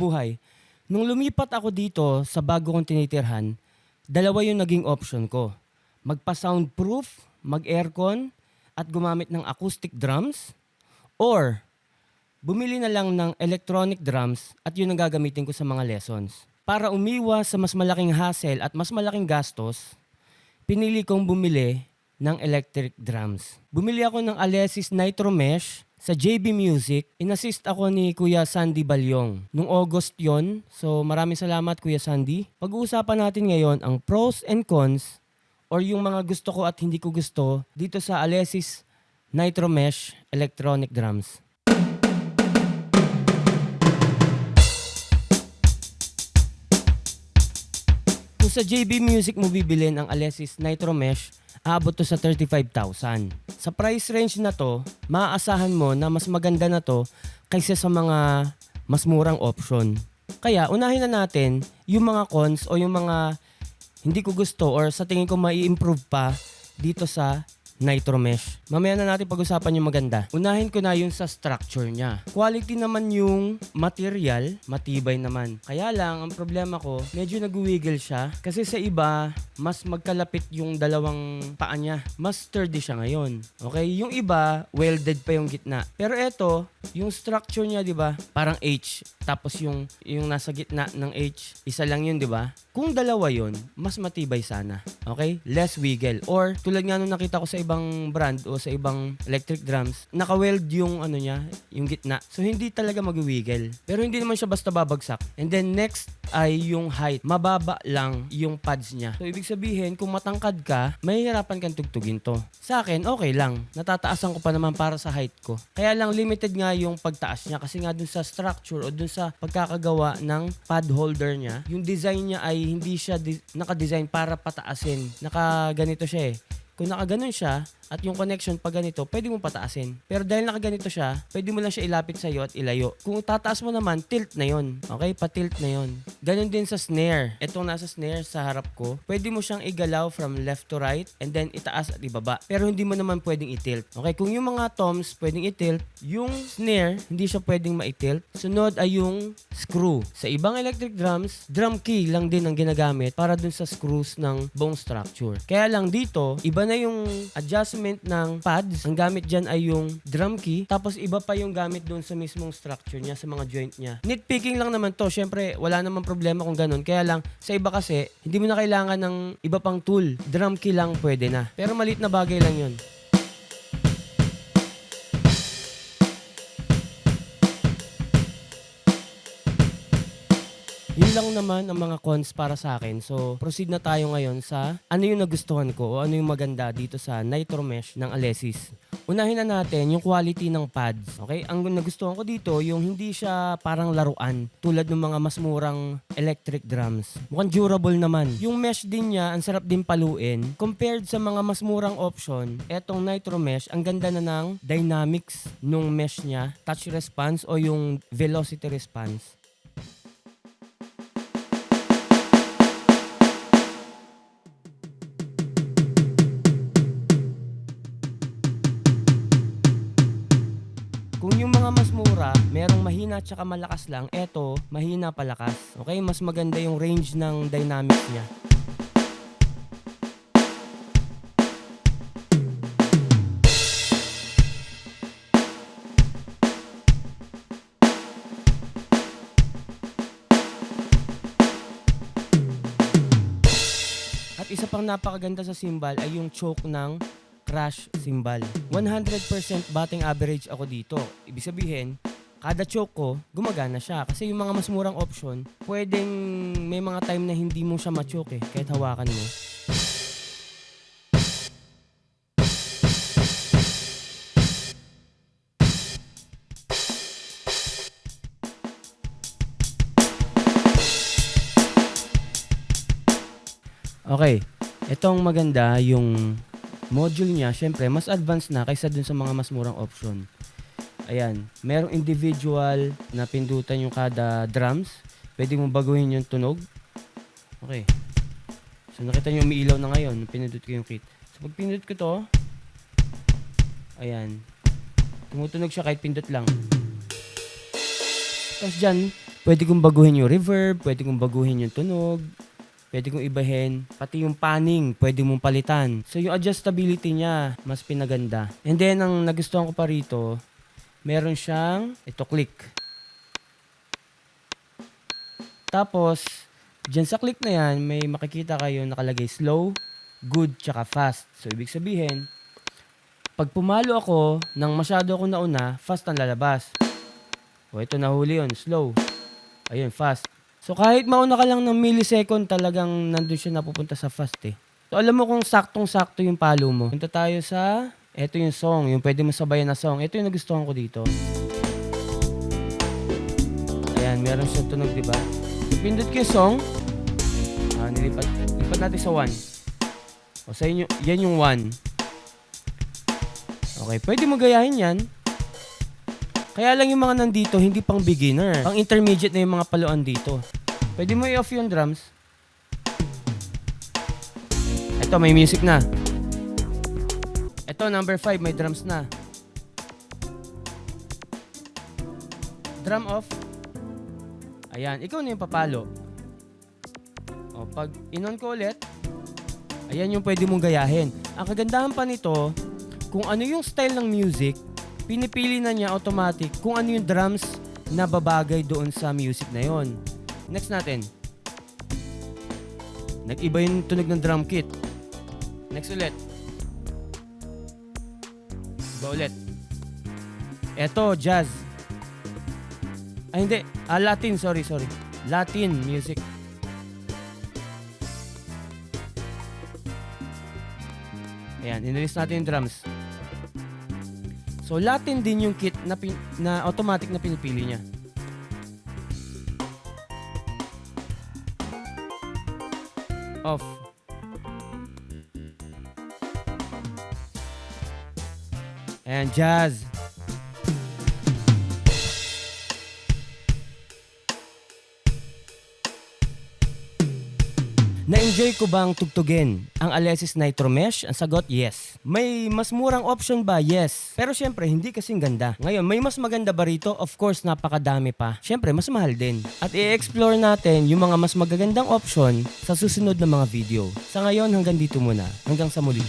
mabuhay. Nung lumipat ako dito sa bago kong tinitirhan, dalawa yung naging option ko. Magpa-soundproof, mag-aircon, at gumamit ng acoustic drums, or bumili na lang ng electronic drums at yun ang gagamitin ko sa mga lessons. Para umiwas sa mas malaking hassle at mas malaking gastos, pinili kong bumili ng electric drums. Bumili ako ng Alesis Nitro Mesh sa JB Music. Inassist ako ni Kuya Sandy Balyong. Nung August yon, so maraming salamat Kuya Sandy. Pag-uusapan natin ngayon ang pros and cons or yung mga gusto ko at hindi ko gusto dito sa Alesis Nitro Mesh electronic drums. Kung sa JB Music mo bibilin ang Alesis Nitro Mesh, aabot to sa 35,000. Sa price range na to, maaasahan mo na mas maganda na to kaysa sa mga mas murang option. Kaya unahin na natin yung mga cons o yung mga hindi ko gusto or sa tingin ko mai-improve pa dito sa Nitro Mesh. Mamaya na natin pag-usapan yung maganda. Unahin ko na yung sa structure niya. Quality naman yung material, matibay naman. Kaya lang, ang problema ko, medyo nag-wiggle siya. Kasi sa iba, mas magkalapit yung dalawang paa niya. Mas sturdy siya ngayon. Okay? Yung iba, welded pa yung gitna. Pero eto, yung structure niya, di ba? Parang H. Tapos yung, yung nasa gitna ng H, isa lang yun, di ba? Kung dalawa yun, mas matibay sana. Okay? Less wiggle. Or, tulad nga nung nakita ko sa ibang brand o sa ibang electric drums, naka-weld yung ano niya, yung gitna. So, hindi talaga mag-wiggle. Pero hindi naman siya basta babagsak. And then, next ay yung height. Mababa lang yung pads niya. So, ibig sabihin, kung matangkad ka, mahihirapan kang tugtugin to. Sa akin, okay lang. Natataasan ko pa naman para sa height ko. Kaya lang, limited nga yung pagtaas niya. Kasi nga dun sa structure o dun sa pagkakagawa ng pad holder niya, yung design niya ay hindi siya di- naka-design para pataasin. Naka ganito siya eh. Kung nakaganon siya at yung connection pag ganito, pwede mo pataasin. Pero dahil nakaganito siya, pwede mo lang siya ilapit sa iyo at ilayo. Kung tataas mo naman, tilt na yon. Okay? Pa-tilt na yon. Ganon din sa snare. Itong nasa snare sa harap ko, pwede mo siyang igalaw from left to right and then itaas at ibaba. Pero hindi mo naman pwedeng i-tilt. Okay? Kung yung mga toms pwedeng i-tilt, yung snare, hindi siya pwedeng ma-tilt. Sunod ay yung screw. Sa ibang electric drums, drum key lang din ang ginagamit para dun sa screws ng bone structure. Kaya lang dito, iba na yung adjustment ng pads. Ang gamit dyan ay yung drum key. Tapos iba pa yung gamit dun sa mismong structure niya, sa mga joint niya. Nitpicking lang naman to. Siyempre, wala namang problema kung ganun. Kaya lang, sa iba kasi, hindi mo na kailangan ng iba pang tool. Drum key lang pwede na. Pero maliit na bagay lang yun. Yun lang naman ang mga cons para sa akin. So, proceed na tayo ngayon sa ano yung nagustuhan ko o ano yung maganda dito sa Nitro Mesh ng Alesis. Unahin na natin yung quality ng pads. Okay? Ang nagustuhan ko dito, yung hindi siya parang laruan tulad ng mga mas murang electric drums. Mukhang durable naman. Yung mesh din niya, ang sarap din paluin. Compared sa mga mas murang option, etong Nitro Mesh, ang ganda na ng dynamics nung mesh niya, touch response o yung velocity response. Mahina at saka malakas lang, eto, mahina palakas. Okay? Mas maganda yung range ng dynamics niya. At isa pang napakaganda sa cymbal ay yung choke ng crash cymbal. 100% batting average ako dito. Ibig sabihin, kada choke ko, gumagana siya. Kasi yung mga mas murang option, pwedeng may mga time na hindi mo siya ma-choke eh, kahit hawakan mo. Okay. Itong maganda, yung module niya, syempre, mas advanced na kaysa dun sa mga mas murang option. Ayan. Merong individual na pindutan yung kada drums. Pwede mo baguhin yung tunog. Okay. So, nakita nyo umiilaw na ngayon. Pinindot ko yung kit. So, pag pinindot ko to, ayan. Tumutunog siya kahit pindot lang. Tapos dyan, Pwede kong baguhin yung reverb, pwede kong baguhin yung tunog, pwede kong ibahin, pati yung panning, pwede mong palitan. So yung adjustability niya, mas pinaganda. And then, ang nagustuhan ko pa rito, meron siyang, ito click. Tapos, dyan sa click na yan, may makikita kayo nakalagay slow, good, tsaka fast. So, ibig sabihin, pag pumalo ako, nang masyado ako nauna, fast ang lalabas. O, ito nahuli yun, slow. Ayun, fast. So, kahit mauna ka lang ng millisecond, talagang nandun siya napupunta sa fast eh. So, alam mo kung saktong-sakto yung palo mo. Punta tayo sa, ito yung song, yung pwede mo sabayan na song. Ito yung nagustuhan ko dito. Ayan, meron siyang tunog, di ba? Pindot ko yung song. Ah, nilipat, nilipat natin sa 1. O, sa inyo, yan yung 1. Okay, pwede mo gayahin yan. Kaya lang yung mga nandito, hindi pang beginner. Pang intermediate na yung mga paluan dito. Pwede mo i-off yung drums. Ito, may music na. Ito, number 5, may drums na. Drum off. Ayan, ikaw na yung papalo. O, pag inon ko ulit, ayan yung pwede mong gayahin. Ang kagandahan pa nito, kung ano yung style ng music, pinipili na niya automatic kung ano yung drums na babagay doon sa music na yon. Next natin. Nag-iba yung tunog ng drum kit. Next ulit. Iba ulit. Eto, jazz. Ay, hindi. Ah, Latin. Sorry, sorry. Latin music. Ayan, inalis natin yung drums. So, Latin din yung kit na, pin- na automatic na pinipili niya. Off. And jazz. Na-enjoy ko bang tugtugin ang Alesis Nitro Mesh? Ang sagot, yes. May mas murang option ba? Yes. Pero syempre, hindi kasing ganda. Ngayon, may mas maganda ba rito? Of course, napakadami pa. Syempre, mas mahal din. At i-explore natin yung mga mas magagandang option sa susunod na mga video. Sa ngayon, hanggang dito muna. Hanggang sa muli.